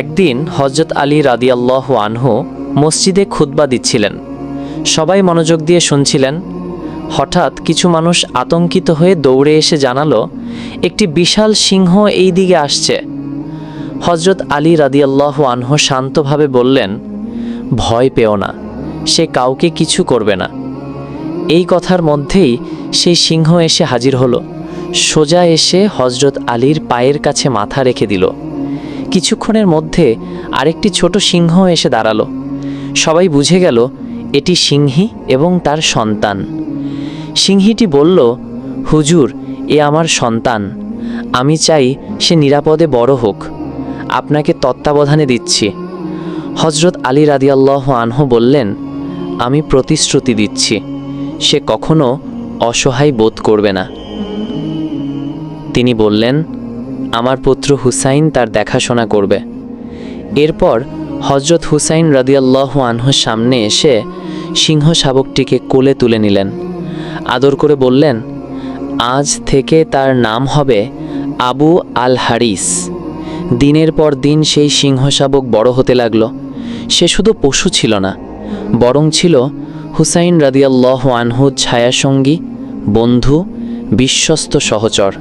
একদিন হজরত আলী রাদিয়াল্লাহু আনহু মসজিদে খুতবা দিচ্ছিলেন। সবাই মনোযোগ দিয়ে শুনছিলেন। হঠাৎ কিছু মানুষ আতঙ্কিত হয়ে দৌড়ে এসে জানালো, একটি বিশাল সিংহ এই দিকে আসছে। হজরত আলী রাদিয়াল্লাহু আনহু শান্তভাবে বললেন, ভয় পেও না, সে কাউকে কিছু করবে না। এই কথার মধ্যেই সেই সিংহ এসে হাজির হলো। সোজা এসে হজরত আলীর পায়ের কাছে মাথা রেখে দিল। কিছুক্ষণের মধ্যে আরেকটি ছোট সিংহ এসে দাঁড়াল। সবাই বুঝে গেল, এটি সিংহী এবং তার সন্তান। সিংহীটি বলল, হুজুর, এ আমার সন্তান। আমি চাই সে নিরাপদে বড় হোক। আপনাকে তত্ত্বাবধানে দিচ্ছি। হজরত আলী রাদিয়াল্লাহ আনহু বললেন, আমি প্রতিশ্রুতি দিচ্ছি। সে কখনো অসহায় বোধ করবে না। তিনি বললেন আমার পুত্র হুসাইন তার দেখাশোনা করবে। এরপর হজরত হুসাইন রাদিয়াল্লাহ আনহুর সামনে এসে সিংহ শাবকটিকে কোলে তুলে নিলেন। আদর করে বললেন, আজ থেকে তার নাম হবে আবু আল হারিস দিনের পর দিন সেই সিংহ শাবক বড় হতে লাগল। সে শুধু পশু ছিল না, বরং ছিল হুসাইন রাদিয়াল্লাহ আনহুর ছায়াসঙ্গী, বন্ধু, বিশ্বস্ত সহচর।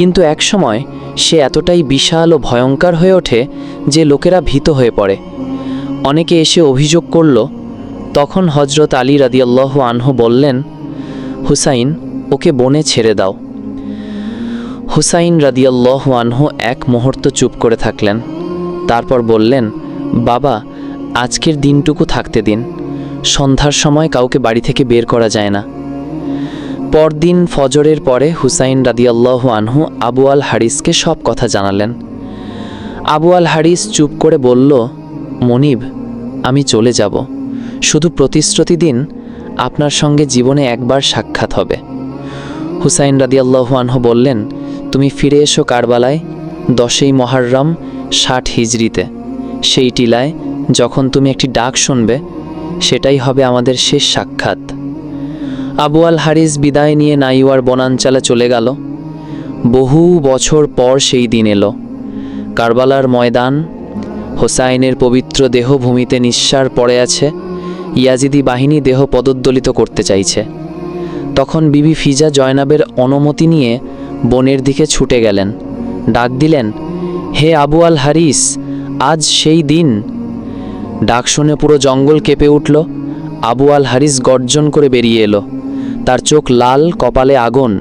কিন্তু একসময় সে এতটাই বিশাল ও ভয়ঙ্কর হয়ে ওঠে যে লোকেরা ভীত হয়ে পড়ে। অনেকে এসে অভিযোগ করল, তখন হজরত আলী রাদিয়াল্লাহু আনহু বললেন, হুসাইন, ওকে বনে ছেড়ে দাও হুসাইন রাদিয়াল্লাহু আনহু এক মুহূর্ত চুপ করে থাকলেন। তারপর বললেন, বাবা, আজকের দিনটুকু থাকতে দিন। সন্ধ্যার সময় কাউকে বাড়ি থেকে বের করা যায় না। পরদিন ফজরের পরে হুসাইন রাদিয়াল্লাহু আনহু আবু আল হারিসকে সব কথা জানালেন। আবু আল হারিস চুপ করে বলল, মনিব, আমি চলে যাব। শুধু প্রতিশ্রুতি দিন আপনার সঙ্গে জীবনে একবার সাক্ষাৎ হবে। হুসাইন রাদিয়াল্লাহু আনহু বললেন, তুমি ফিরে এসো কারবালায় দশই মহাররম ষাট হিজরিতে সেই টিলায় যখন তুমি একটি ডাক শুনবে, সেটাই হবে আমাদের শেষ সাক্ষাৎ। আবু আল হারিস বিদায় নিয়ে নাইওয়ার বনাঞ্চলে চলে গেল। বহু বছর পর সেই দিন এলো। কারবালার ময়দান, হোসাইনের পবিত্র দেহভূমিতে নিঃসার পড়ে আছে, ইয়াজিদি বাহিনী দেহ পদদ্দলিত করতে চাইছে। তখন বিবি ফিজা জয়নাবের অনুমতি নিয়ে বনের দিকে ছুটে গেলেন। ডাক দিলেন, হে আবু আল হারিস, আজ সেই দিন। ডাক শুনে পুরো জঙ্গল কেঁপে উঠল। আবু আল হারিস গর্জন করে বেরিয়ে এলো। তার চোখ লাল, কপালে আগুন।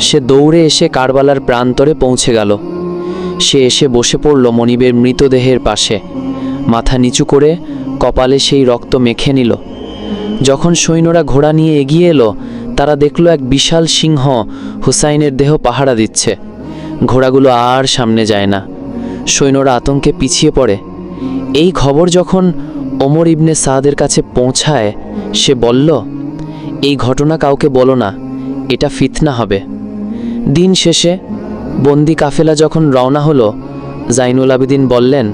সে দৌড়ে এসে কারবালার প্রান্তরে পৌঁছে গেল। সে এসে বসে পড়ল মনিবের মৃতদেহের পাশে। মাথা নিচু করে কপালে সেই রক্ত মেখে নিল। যখন সৈন্যরা ঘোড়া নিয়ে এগিয়ে এলো, তারা দেখল এক বিশাল সিংহ হুসাইনের দেহ পাহারা দিচ্ছে। ঘোড়াগুলো আর সামনে যায় না। সৈন্যরা আতঙ্কে পিছিয়ে পড়ে। এই খবর যখন ওমর ইবনে সাদের কাছে পৌঁছায়, সে বলল, এই ঘটনা কাউকে বলো না, এটা ফিতনা হবে। দিন শেষে বন্দি কাফেলা যখন রওনা হলো, জাইনুল আবেদিন বললেন,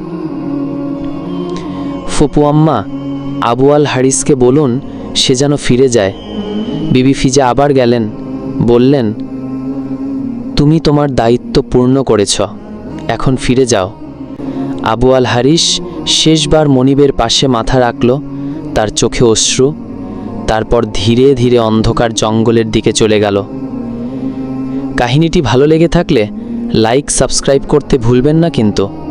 ফুপু আম্মা, আবু আল হারিসকে বলুন, সে যেন ফিরে যায়। বিবি ফিজা আবার গেলেন, বললেন, তুমি তোমার দায়িত্ব পূর্ণ করেছ, এখন ফিরে যাও। আবু আল হারিস শেষবার মনিবের পাশে মাথা রাখল, তার চোখে অশ্রু, তারপর ধীরে ধীরে অন্ধকার জঙ্গলের দিকে চলে গেল। কাহিনীটি ভালো লেগে থাকলে লাইক, সাবস্ক্রাইব করতে ভুলবেন না কিন্তু।